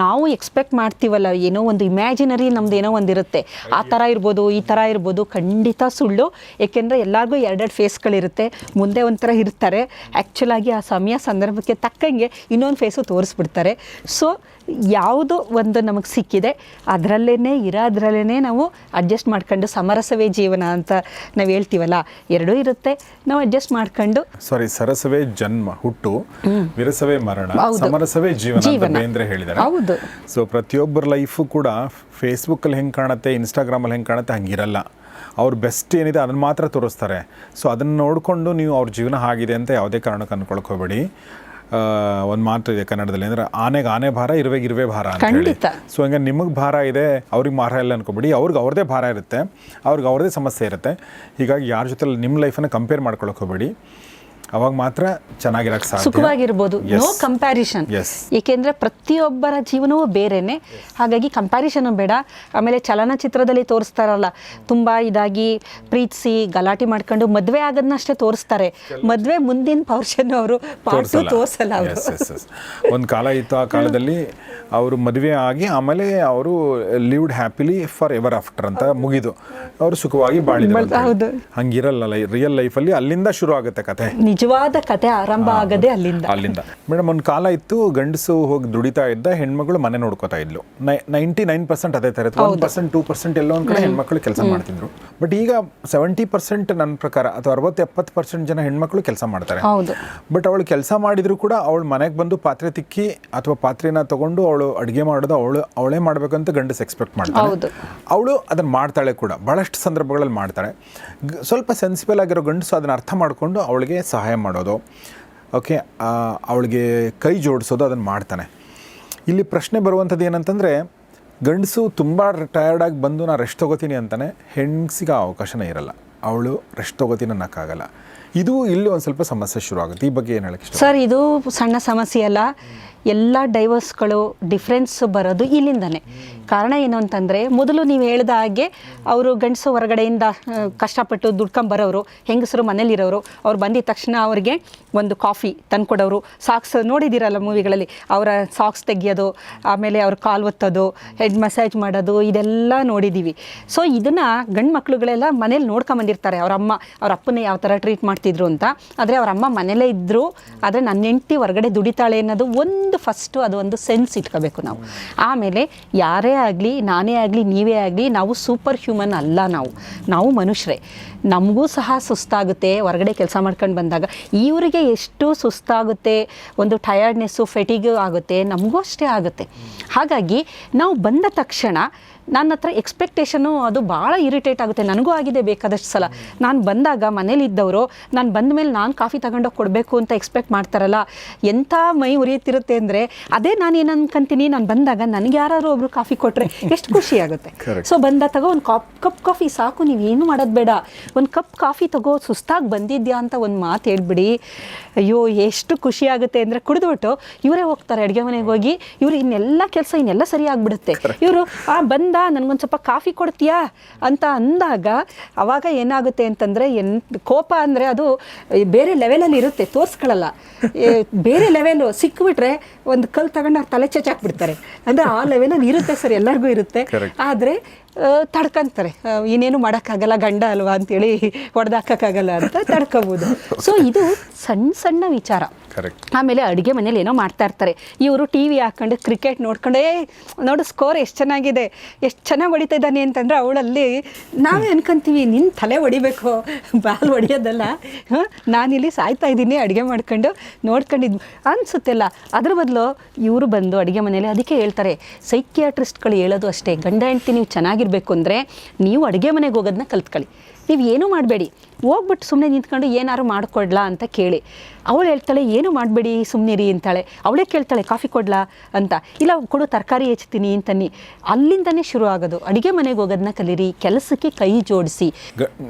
ನಾವು ಎಕ್ಸ್ಪೆಕ್ಟ್ ಮಾಡ್ತೀವಲ್ಲ, ಏನೋ ಒಂದು ಇಮ್ಯಾಜಿನರಿ ನಮ್ದು ಏನೋ ಒಂದಿರುತ್ತೆ. ಆ ಥರ ಇರ್ಬೋದು, ಈ ಥರ ಇರ್ಬೋದು, ಖಂಡಿತ ಸುಳ್ಳು. ಏಕೆಂದರೆ ಎಲ್ಲರಿಗೂ ಎರಡೆರಡು ಫೇಸ್ಗಳಿರುತ್ತೆ ಮುಂದೆ ಒಂಥರ ಇರ್ತಾರೆ. ಆ್ಯಕ್ಚುಲಾಗಿ ಆ ಸಮಯ, ಸಂದರ್ಭಕ್ಕೆ ತಕ್ಕಂಗೆ ಇನ್ನೊಂದು ಫೇಸು ತೋರಿಸ್ಬಿಡ್ತಾರೆ. ಸೊ ಯಾವುದು ಒಂದು ನಮಗೆ ಸಿಕ್ಕಿದೆ ಅದರಲ್ಲೇ ಇರೋದ್ರಲ್ಲೇ ನಾವು ಅಡ್ಜಸ್ಟ್ ಮಾಡ್ಕೊಂಡು ಸಮರಸವೇ ಜೀವನ ಅಂತ ನಾವು ಹೇಳ್ತೀವಲ್ಲ ಎರಡೂ ಇರುತ್ತೆ. ನಾವು ಅಡ್ಜಸ್ಟ್ ಮಾಡ್ಕೊಂಡು ಸಾರಿ ಸರಸವೇ ಜನ್ಮ ಹುಟ್ಟು ವಿರಸವೇ ಮರಣ ಸಮರಸವೇ ಜೀವನ ಅಂತ. ಬೇಂದ್ರೆ ಹೇಳಿದ್ದಾರೆ ಹೌದು. ಸೊ ಪ್ರತಿಯೊಬ್ಬರ ಲೈಫು ಕೂಡ ಫೇಸ್ಬುಕ್ಕಲ್ಲಿ ಹೆಂಗೆ ಕಾಣುತ್ತೆ ಇನ್ಸ್ಟಾಗ್ರಾಮಲ್ಲಿ ಹೆಂಗೆ ಕಾಣುತ್ತೆ ಹಂಗಿರಲ್ಲ. ಅವ್ರ ಬೆಸ್ಟ್ ಏನಿದೆ ಅದನ್ನು ಮಾತ್ರ ತೋರಿಸ್ತಾರೆ. ಸೊ ಅದನ್ನು ನೋಡಿಕೊಂಡು ನೀವು ಅವ್ರ ಜೀವನ ಆಗಿದೆ ಅಂತ ಯಾವುದೇ ಕಾರಣಕ್ಕೆ ಹೋಗಬೇಡಿ. ಒಂದು ಮಾತು ಇದೆ ಕನ್ನಡದಲ್ಲಿ ಅಂದರೆ ಆನೆಗೆ ಆನೆ ಭಾರ ಇರುವೆಗೆ ಇರುವೆ ಭಾರ ಅಂತ ಹೇಳಿ. ಸೊ ಹಂಗೆ ನಿಮಗೆ ಭಾರ ಇದೆ ಅವ್ರಿಗೆ ಭಾರ ಇಲ್ಲ ಅನ್ಕೋಬೇಡಿ. ಅವ್ರಿಗೆ ಅವ್ರದೇ ಭಾರ ಇರುತ್ತೆ ಅವ್ರಿಗೆ ಅವ್ರದೇ ಸಮಸ್ಯೆ ಇರುತ್ತೆ. ಹೀಗಾಗಿ ಯಾರ ಜೊತೆ ನಿಮ್ಮ ಲೈಫನ್ನು ಕಂಪೇರ್ ಮಾಡ್ಕೊಳಕ್ಕೆ ಹೋಗಬೇಡಿ. ಅವಾಗ ಮಾತ್ರ ಚೆನ್ನಾಗಿರಕ್ಕೆ ಸಾಧ್ಯ. ಸುಖವಾಗಿರ್ಬೋದು. ನೋ ಕಂಪ್ಯಾರಿಷನ್ ಏಕೆಂದ್ರೆ ಪ್ರತಿಯೊಬ್ಬರ ಜೀವನವೂ ಬೇರೆನೆ. ಹಾಗಾಗಿ ಕಂಪ್ಯಾರಿಷನ್ ಬೇಡ. ಆಮೇಲೆ ಚಲನಚಿತ್ರದಲ್ಲಿ ತೋರಿಸ್ತಾರಲ್ಲ ತುಂಬ ಇದಾಗಿ ಪ್ರೀತಿಸಿ ಗಲಾಟೆ ಮಾಡ್ಕೊಂಡು ಮದುವೆ ಆಗೋದನ್ನ ಅಷ್ಟೇ ತೋರಿಸ್ತಾರೆ ಮದುವೆ ಮುಂದಿನ ಪೌರ್ಷನ್ ಅವರು ಪಾರ್ಟ್ ಟು ತೋರಿಸಲ್ಲ. ಅವರು. ಒಂದು ಕಾಲ ಇತ್ತು ಆ ಕಾಲದಲ್ಲಿ ಅವರು ಮದುವೆ ಆಗಿ ಆಮೇಲೆ ಅವರು lived happily for ever after ಅಂತ ಮುಗಿದು. ಅವರು ಸುಖವಾಗಿ ಬಾಳಿದ್ರು. ಹಂಗಿರಲ್ಲ ರಿಯಲ್ ಲೈಫಲ್ಲಿ ಅಲ್ಲಿಂದ ಶುರು ಆಗುತ್ತೆ ಕತೆ. ನಿಜವಾದ ಕತೆ ಆರಂಭ ಆಗದೆ ಅಲ್ಲಿಂದ. ಅಲ್ಲಿಂದ. ಮೇಡಮ್ ಒಂದು ಕಾಲ ಇತ್ತು ಗಂಡಸು ಹೋಗಿ ದುಡಿತಾ ಇದ್ದ ಹೆಣ್ಮಗಳು ಮನೆ ನೋಡ್ಕೋತಾ ಇದ್ಲು. ನೈಂಟಿ ನೈನ್ ಪರ್ಸೆಂಟ್ ಅದೇ ಥರ ಒನ್ ಪರ್ಸೆಂಟ್ ಟೂ ಪರ್ಸೆಂಟ್ ಎಲ್ಲೋ ಒಂದು ಕಡೆ ಹೆಣ್ಮಕ್ಳು ಕೆಲಸ ಮಾಡ್ತಿದ್ರು. ಬಟ್ ಈಗ ಸೆವೆಂಟಿ ಪರ್ಸೆಂಟ್ ನನ್ನ ಪ್ರಕಾರ ಅಥವಾ ಅರವತ್ತು ಎಪ್ಪತ್ತು ಪರ್ಸೆಂಟ್ ಜನ ಹೆಣ್ಮಕ್ಳು ಕೆಲಸ ಮಾಡ್ತಾರೆ. ಹೌದು. ಬಟ್ ಅವಳು ಕೆಲಸ ಮಾಡಿದ್ರು ಕೂಡ ಅವಳು ಮನೆಗೆ ಬಂದು ಪಾತ್ರೆ ತಿಕ್ಕಿ ಅಥವಾ ಪಾತ್ರೆನ ತಗೊಂಡು ಅವಳು ಅಡುಗೆ ಮಾಡೋದು ಅವಳು ಅವಳೇ ಮಾಡಬೇಕಂತ ಗಂಡಸ್ ಎಕ್ಸ್ಪೆಕ್ಟ್ ಮಾಡ್ತಾಳೆ. ಹೌದು. ಅವಳು ಅದನ್ನ ಮಾಡ್ತಾಳೆ ಕೂಡ. ಭಾಳಷ್ಟು ಸಂದರ್ಭಗಳಲ್ಲಿ ಮಾಡ್ತಾಳೆ. ಸ್ವಲ್ಪ ಸೆನ್ಸಿಬಲ್ ಆಗಿರೋ ಗಂಡಸು ಅದನ್ನು ಅರ್ಥ ಮಾಡಿಕೊಂಡು ಅವಳಿಗೆ ಸಹಾಯ ಮಾಡೋದು. ಓಕೆ ಅವಳಿಗೆ ಕೈ ಜೋಡಿಸೋದು, ಅದನ್ನು ಮಾಡ್ತಾನೆ. ಇಲ್ಲಿ ಪ್ರಶ್ನೆ ಬರುವಂಥದ್ದು ಏನಂತಂದರೆ, ಗಂಡಸು ತುಂಬ ಟಯರ್ಡಾಗಿ ಬಂದು ನಾನು ರೆಸ್ಟ್ ತೊಗೋತೀನಿ ಅಂತಾನೆ ಹೆಣ್ಸಿಗೆ ಅವಕಾಶನೇ ಇರಲ್ಲ. ಅವಳು ರೆಸ್ಟ್ ತೊಗೋತೀನಿ ಅನ್ನೋಕ್ಕಾಗಲ್ಲ. ಇದು ಇಲ್ಲಿ ಒಂದು ಸ್ವಲ್ಪ ಸಮಸ್ಯೆ ಶುರು ಆಗುತ್ತೆ ಈ ಬಗ್ಗೆ ಏನು ಹೇಳಕ್ಕೆ ಸರ್ ಇದು ಸಣ್ಣ ಸಮಸ್ಯೆ ಅಲ್ಲ. ಎಲ್ಲ ಡೈವರ್ಸ್ಗಳು ಡಿಫ್ರೆನ್ಸ್ ಬರೋದು ಇಲ್ಲಿಂದನೇ. ಕಾರಣ ಏನು ಅಂತಂದರೆ, ಮೊದಲು ನೀವು ಹೇಳಿದ ಹಾಗೆ ಅವರು ಗಂಡಸು ಹೊರಗಡೆಯಿಂದ ಕಷ್ಟಪಟ್ಟು ದುಡ್ಕೊಂಬರೋರು ಹೆಂಗಸರು ಮನೇಲಿರೋರು ಅವ್ರು ಬಂದಿದ ತಕ್ಷಣ ಅವ್ರಿಗೆ ಒಂದು ಕಾಫಿ ತಂದುಕೊಡೋರು, ಸಾಕ್ಸ್ ನೋಡಿದ್ದೀರಲ್ಲ ಮೂವಿಗಳಲ್ಲಿ, ಅವರ ಸಾಕ್ಸ್ ತೆಗಿಯೋದು, ಆಮೇಲೆ ಅವ್ರ ಕಾಲು ಒತ್ತೋದು, ಹೆಡ್ ಮಸಾಜ್ ಮಾಡೋದು, ಇದೆಲ್ಲ ನೋಡಿದ್ದೀವಿ. ಸೊ ಇದನ್ನು ಗಂಡು ಮಕ್ಕಳುಗಳೆಲ್ಲ ಮನೇಲಿ ನೋಡ್ಕೊಂಬಂದಿರ್ತಾರೆ ಅವ್ರ ಅಮ್ಮ, ಅವ್ರ ಅಪ್ಪನೇ ಯಾವ ಥರ ಟ್ರೀಟ್ ಮಾಡ್ತಿದ್ರು ಅಂತ. ಆದರೆ ಅವ್ರ ಅಮ್ಮ ಮನೇಲೇ ಇದ್ದರು ಆದರೆ ನನ್ನ ಹೆಂಡತಿ ಹೊರಗಡೆ ದುಡಿತಾಳೆ ಅನ್ನೋದು ಒಂದು ಫಸ್ಟು ಅದು ಒಂದು ಸೆನ್ಸ್ ಇಟ್ಕೋಬೇಕು ನಾವು. ಆಮೇಲೆ ಯಾರೇ ಆಗಲಿ, ನಾನೇ ಆಗಲಿ, ನೀವೇ ಆಗಲಿ, ನಾವು ಸೂಪರ್ ಹ್ಯೂಮನ್ ಅಲ್ಲ ನಾವು. ನಾವು ಮನುಷ್ಯರೇ. ನಮಗೂ ಸಹ ಸುಸ್ತಾಗುತ್ತೆ. ಹೊರಗಡೆ ಕೆಲಸ ಮಾಡ್ಕೊಂಡು ಬಂದಾಗ ಇವರಿಗೆ ಎಷ್ಟು ಸುಸ್ತಾಗುತ್ತೆ. ಒಂದು ಟಯರ್ಡ್ನೆಸ್ಸು ಫೆಟಿಗೂ ಆಗುತ್ತೆ. ನಮಗೂ ಅಷ್ಟೇ ಆಗುತ್ತೆ. ಹಾಗಾಗಿ ನಾವು ಬಂದ ತಕ್ಷಣ ನನ್ನ ಹತ್ರ ಎಕ್ಸ್ಪೆಕ್ಟೇಷನು ಅದು ಭಾಳ ಇರಿಟೇಟ್ ಆಗುತ್ತೆ. ನನಗೂ ಆಗಿದೆ ಬೇಕಾದಷ್ಟು ಸಲ. ನಾನು ಬಂದಾಗ ಮನೇಲಿದ್ದವರು ನಾನು ಬಂದ ಮೇಲೆ ನಾನು ಕಾಫಿ ತಗೊಂಡೋಗಿ ಕೊಡಬೇಕು ಅಂತ ಎಕ್ಸ್ಪೆಕ್ಟ್ ಮಾಡ್ತಾರಲ್ಲ ಎಂಥ ಮೈ ಉರಿಯುತ್ತಿರುತ್ತೆ ಅಂದರೆ ಅದೇ ನಾನು ಏನು ಅನ್ಕೊಂತೀನಿ ನಾನು ಬಂದಾಗ ನನಗೆ ಯಾರಾದರೂ ಒಬ್ರು ಕಾಫಿ ಕೊಟ್ಟರೆ ಎಷ್ಟು ಖುಷಿ ಆಗುತ್ತೆ. ಸೊ ಬಂದ ತಗೋ ಒಂದು ಕಾಪ್ ಕಪ್ ಕಾಫಿ ಸಾಕು ನೀವೇನು ಮಾಡೋದು ಬೇಡ. ಒಂದು ಕಪ್ ಕಾಫಿ ತಗೋ ಸುಸ್ತಾಗಿ ಬಂದಿದ್ಯಾ ಅಂತ ಒಂದು ಮಾತು ಹೇಳ್ಬಿಡಿ. ಅಯ್ಯೋ ಎಷ್ಟು ಖುಷಿ ಆಗುತ್ತೆ ಅಂದರೆ ಕುಡಿದ್ಬಿಟ್ಟು ಇವರೇ ಹೋಗ್ತಾರೆ ಅಡುಗೆ ಮನೆಗೆ ಹೋಗಿ. ಇವರು ಇನ್ನೆಲ್ಲ ಕೆಲಸ ಇನ್ನೆಲ್ಲ ಸರಿ ಆಗಿಬಿಡುತ್ತೆ. ಇವರು ಆ ಬಂದ ನನಗೊಂದು ಸ್ವಲ್ಪ ಕಾಫಿ ಕೊಡ್ತೀಯಾ ಅಂತ ಅಂದಾಗ ಅವಾಗ ಏನಾಗುತ್ತೆ ಅಂತಂದರೆ ಎನ್ ಕೋಪ ಅಂದರೆ ಅದು ಬೇರೆ ಲೆವೆಲಲ್ಲಿ ಇರುತ್ತೆ ತೋರಿಸ್ಕೊಳ್ಳಲ್ಲ ಬೇರೆ ಲೆವೆಲು ಸಿಕ್ಬಿಟ್ರೆ ಒಂದು ಕಲ್ಲು ತಗೊಂಡು ತಲೆ ಚಚಾಕ್ಬಿಡ್ತಾರೆ ಅಂದರೆ ಆ ಲೆವೆಲಲ್ಲಿ ಇರುತ್ತೆ ಸರ್ ಎಲ್ಲರಿಗೂ ಇರುತ್ತೆ. ಆದರೆ ತಡ್ಕೊಂತಾರೆ ಇನ್ನೇನು ಮಾಡೋಕ್ಕಾಗಲ್ಲ ಗಂಡ ಅಲ್ವಾ ಅಂತೇಳಿ ಹೊಡೆದಾಕಕ್ಕಾಗಲ್ಲ ಅಂತ ತಡ್ಕೋಬೋದು ಸೊ ಇದು ಸಣ್ಣ ಸಣ್ಣ ವಿಚಾರ ಆಮೇಲೆ ಅಡುಗೆ ಮನೇಲಿ ಏನೋ ಮಾಡ್ತಾ ಇರ್ತಾರೆ. ಇವರು ಟಿ ವಿ ಹಾಕೊಂಡು ಕ್ರಿಕೆಟ್ ನೋಡ್ಕೊಂಡು ನೋಡು ಸ್ಕೋರ್ ಎಷ್ಟು ಚೆನ್ನಾಗಿದೆ, ಎಷ್ಟು ಚೆನ್ನಾಗಿ ಹೊಡಿತಾ ಇದ್ದಾನೆ ಅಂತಂದ್ರೆ ಅವಳಲ್ಲಿ, ನಾವೇ ಅನ್ಕೊಂತೀವಿ ನಿನ್ನ ತಲೆ ಹೊಡಿಬೇಕು, ಬಾಲ್ ಹೊಡಿಯೋದಲ್ಲ. ನಾನಿಲ್ಲಿ ಸಾಯ್ತಾ ಇದ್ದೀನಿ, ಅಡುಗೆ ಮಾಡ್ಕೊಂಡು ನೋಡ್ಕೊಂಡಿದ್ದು ಅನಿಸುತ್ತೆಲ್ಲ. ಅದ್ರ ಬದಲು ಇವರು ಬಂದು ಅಡುಗೆ ಮನೇಲಿ ಅದಕ್ಕೆ ಹೇಳ್ತಾರೆ, ಸೈಕಿಯಾಟ್ರಿಸ್ಟ್ಗಳು ಹೇಳೋದು ಅಷ್ಟೇ. ಗಂಡ, ಹೆಂಡ್ತಿ, ನೀವು ಚೆನ್ನಾಗಿರಬೇಕು ಅಂದರೆ, ನೀವು ಅಡುಗೆ ಮನೆಗೆ ಹೋಗೋದನ್ನ ಕಲ್ತ್ಕೊಳ್ಳಿ. ನೀವು ಏನೂ ಮಾಡಬೇಡಿ. ಹೋಗ್ಬಿಟ್ಟು ಸುಮ್ಮನೆ ನಿಂತ್ಕೊಂಡು ಏನಾರು ಮಾಡಿಕೊಡ್ಲಾ ಅಂತ ಕೇಳಿ. ಅವಳು ಹೇಳ್ತಾಳೆ ಏನು ಮಾಡಬೇಡಿ ಸುಮ್ಮನಿರಿ ಅಂತಾಳೆ. ಅವಳೇ ಕೇಳ್ತಾಳೆ ಕಾಫಿ ಕೊಡ್ಲಾ ಅಂತ. ಇಲ್ಲ ಕೊಡು ತರಕಾರಿ ಹೆಚ್ಚುತ್ತೀನಿ ಅಂತನಿ ಅಲ್ಲಿಂದನೇ ಶುರು ಆಗೋದು. ಅಡುಗೆ ಮನೆಗೆ ಹೋಗೋದನ್ನ ಕಲೀರಿ ಕೆಲಸಕ್ಕೆ ಕೈ ಜೋಡಿಸಿ.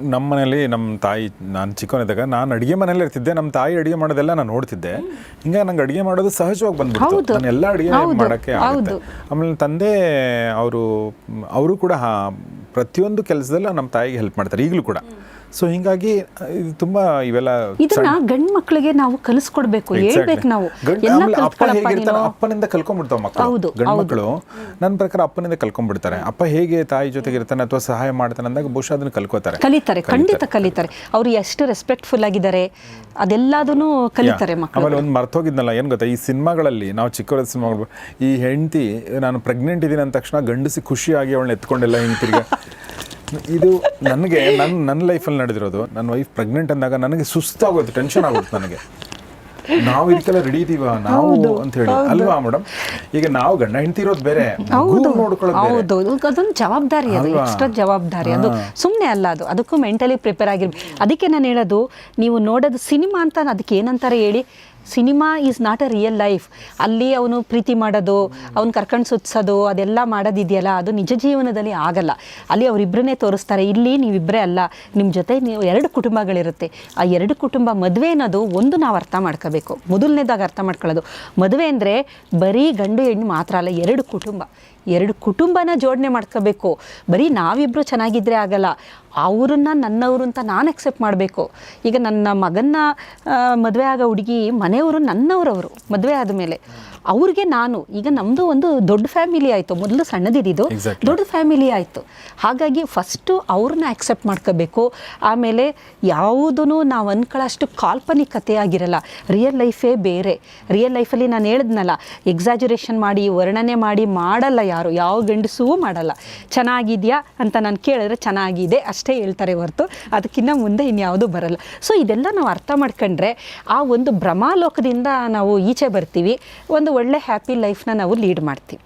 ನಮ್ಮ ಮನೇಲಿ ನಮ್ಮ ತಾಯಿ ನಾನು ಚಿಕ್ಕವನಿದ್ದಾಗ ನಾನು ಅಡುಗೆ ಮನೇಲಿ ಇರ್ತಿದ್ದೆ. ನಮ್ಮ ತಾಯಿ ಅಡುಗೆ ಮಾಡೋದೆಲ್ಲ ನಾನು ನೋಡ್ತಿದ್ದೆ. ಹಿಂಗ ನಂಗೆ ಅಡುಗೆ ಮಾಡೋದು ಸಹಜವಾಗಿ ಬಂದ್ಬಿಡ್ತು. ನಾನು ಎಲ್ಲ ಅಡುಗೆ. ಮಾಡೋಕ್ಕೆ ಆಗುತ್ತೆ. ಹೌದು. ಆಮೇಲೆ ತಂದೆ ಅವರು ಅವರು ಕೂಡ ಪ್ರತಿಯೊಂದು ಕೆಲಸದಲ್ಲೂ ನಮ್ಮ ತಾಯಿಗೆ ಹೆಲ್ಪ್ ಮಾಡ್ತಾರೆ ಈಗಲೂ ಕೂಡ. ಸೊ ಹಿಂಗಾಗಿ ಇದು ತುಂಬಾ ಇವೆಲ್ಲ ಇದನ್ನ ಗಂಡು ಮಕ್ಕಳಿಗೆ ನಾವು ಕಲಿಸ್ಕೊಡ್ಬೇಕು ಹೇಳ್ಬೇಕು ನಾವು. ಅಪ್ಪ ಹೇಗಿರ್ತಾನೆ ಅಪ್ಪನಿಂದ ಕಲ್ಕೊಂಡ್ಬಿಡ್ತಾವ ಮಕ್ಕಳು. ಗಂಡು. ಮಕ್ಕಳು ನನ್ನ ಪ್ರಕಾರ ಅಪ್ಪನಿಂದ ಕಲ್ಕೊಂಡ್ಬಿಡ್ತಾರೆ ಅಪ್ಪ ಹೇಗೆ ತಾಯಿ ಜೊತೆಗೆ ಇರ್ತಾನೆ ಅಥವಾ ಸಹಾಯ ಮಾಡ್ತಾನೆ ಅಂದಾಗ ಬಹುಶಃ ಅದನ್ನ ಕಲ್ಕೋತಾರೆ ಕಲಿತಾರೆ ಖಂಡಿತ ಕಲಿತಾರೆ. ಅವ್ರು ಎಷ್ಟು ರೆಸ್ಪೆಕ್ಟ್ಫುಲ್ ಆಗಿದ್ದಾರೆ ಅದೆಲ್ಲದೂ ಕಲಿತಾರೆ ಮಕ್ಕಳು. ಆಮೇಲೆ ಒಂದು ಮರ್ತೋಗಿದ್ನಲ್ಲ ಏನು ಗೊತ್ತಾ? ಈ ಸಿನಿಮಾಗಳಲ್ಲಿ ನಾವು ಚಿಕ್ಕವರ ಸಿನಿಮಾಗಳು ಈ ಹೆಂಡತಿ ನಾನು ಪ್ರೆಗ್ನೆಂಟ್ ಇದ್ದೀನಿ ಅಂದ ತಕ್ಷಣ ಗಂಡಸಿ ಖುಷಿಯಾಗಿ ಅವಳನ್ನ ಎತ್ಕೊಂಡೆಲ್ಲ ಹಿಂಗೆ ತಿರ್ಗ. ಇದು ನನಗೆ ನನ್ನ ನನ್ನ ಲೈಫಲ್ಲಿ ನಡೆದಿರೋದು. ನನ್ನ ವೈಫ್ ಪ್ರೆಗ್ನೆಂಟ್ ಅಂದಾಗ ನನಗೆ ಸುಸ್ತಾಗೋದು ಟೆನ್ಷನ್ ಆಗುತ್ತೆ ನನಗೆ. ನಾವು ಇದಕ್ಕೆಲ್ಲ ರೆಡಿ ಇದೀವ? ನಾವು ಅಂತ ಹೇಳಿ. ಅಲ್ವಾ ಮೇಡಮ್ ಈಗ ನಾವು ಗಂಡ ಹೆಂಡತಿ ಇರೋದು ಬೇರೆ. ಹೌದು ಅದೊಂದು ಜವಾಬ್ದಾರಿ ಅದು? ಎಕ್ಸ್ಟ್ರಾ ಜವಾಬ್ದಾರಿ ಅದು. ಸುಮ್ಮನೆ ಅಲ್ಲ ಅದು. ಅದಕ್ಕೂ ಮೆಂಟಲಿ ಪ್ರಿಪೇರ್ ಆಗಿರ್ಬೇಕು ಅದಕ್ಕೆ ನಾನು ಹೇಳೋದು ನೀವು ನೋಡೋದು ಸಿನಿಮಾ ಅಂತ ಅದಕ್ಕೆ ಏನಂತಾರೆ ಹೇಳಿ? Cinema is not a real life ಅಲ್ಲಿ ಅವನು ಪ್ರೀತಿ ಮಾಡೋದು, ಅವ್ನು ಕರ್ಕೊಂಡು ಸುತ್ಸೋದು, ಅದೆಲ್ಲ ಮಾಡೋದಿದೆಯಲ್ಲ, ಅದು ನಿಜ ಜೀವನದಲ್ಲಿ ಆಗಲ್ಲ. ಅಲ್ಲಿ ಅವರಿಬ್ಬರನ್ನೇ ತೋರಿಸ್ತಾರೆ, ಇಲ್ಲಿ ನೀವಿಬ್ಬರೇ ಅಲ್ಲ ನಿಮ್ಮ ಜೊತೆ ನೀವು ಎರಡು ಕುಟುಂಬಗಳಿರುತ್ತೆ. ಆ ಎರಡು ಕುಟುಂಬ ಮದುವೆ ಅನ್ನೋದು ಒಂದು ನಾವು ಅರ್ಥ ಮಾಡ್ಕೋಬೇಕು. ಮೊದಲನೇದಾಗ ಅರ್ಥ ಮಾಡ್ಕೊಳ್ಳೋದು. ಮದುವೆ ಅಂದರೆ ಬರೀ ಗಂಡು ಹೆಣ್ಣು ಮಾತ್ರ ಅಲ್ಲ, ಎರಡು ಕುಟುಂಬ. ಎರಡು ಕುಟುಂಬನ ಜೋಡಣೆ ಮಾಡ್ಕೋಬೇಕು. ಬರೀ ನಾವಿಬ್ಬರು ಚೆನ್ನಾಗಿದ್ದರೆ ಆಗಲ್ಲ. ಅವ್ರನ್ನ ನನ್ನವರು ಅಂತ ನಾನು ಅಕ್ಸೆಪ್ಟ್ ಮಾಡಬೇಕು. ಈಗ ನನ್ನ ಮಗನ ಮದುವೆ ಆಗೋ ಹುಡುಗಿ ಮನೆಯವರು ನನ್ನವರವರು ಮದುವೆ ಆದ ಮೇಲೆ. ಅವ್ರಿಗೆ ನಾನು ಈಗ ನಮ್ಮದು ಒಂದು ದೊಡ್ಡ ಫ್ಯಾಮಿಲಿ ಆಯಿತು. ಮೊದಲು ಸಣ್ಣದಿದ್ದು ದೊಡ್ಡ ಫ್ಯಾಮಿಲಿ ಆಯಿತು. ಹಾಗಾಗಿ ಫಸ್ಟು ಅವ್ರನ್ನ ಆಕ್ಸೆಪ್ಟ್ ಮಾಡ್ಕೋಬೇಕು. ಆಮೇಲೆ ಯಾವುದೂ ನಾವು ಅನ್ಕೊಳ್ಳೋಷ್ಟು ಕಾಲ್ಪನಿಕತೆ ಆಗಿರಲ್ಲ ರಿಯಲ್ ಲೈಫೇ ಬೇರೆ. ರಿಯಲ್ ಲೈಫಲ್ಲಿ ನಾನು ಹೇಳಿದ್ನಲ್ಲ ಎಕ್ಸಾಜುರೇಷನ್ ಮಾಡಿ ವರ್ಣನೆ ಮಾಡಿ ಮಾಡಲ್ಲ ಯಾರು. ಯಾವ ಗಂಡಸೂ ಮಾಡಲ್ಲ. ಚೆನ್ನಾಗಿದೆಯಾ ಅಂತ ನಾನು ಕೇಳಿದ್ರೆ ಚೆನ್ನಾಗಿದೆ ಅಷ್ಟೇ ಹೇಳ್ತಾರೆ ಹೊರತು ಅದಕ್ಕಿಂತ ಮುಂದೆ ಇನ್ಯಾವುದೂ ಬರಲ್ಲ. ಸೊ ಇದೆಲ್ಲ ನಾವು ಅರ್ಥ ಮಾಡ್ಕೊಂಡ್ರೆ ಆ ಒಂದು ಭ್ರಮಾಲೋಕದಿಂದ ನಾವು ಈಚೆ ಬರ್ತೀವಿ, ಒಂದು ಒಳ್ಳೆ ಹ್ಯಾಪಿ ಲೈಫ್ನ ನಾವು ಲೀಡ್ ಮಾಡ್ತೀವಿ.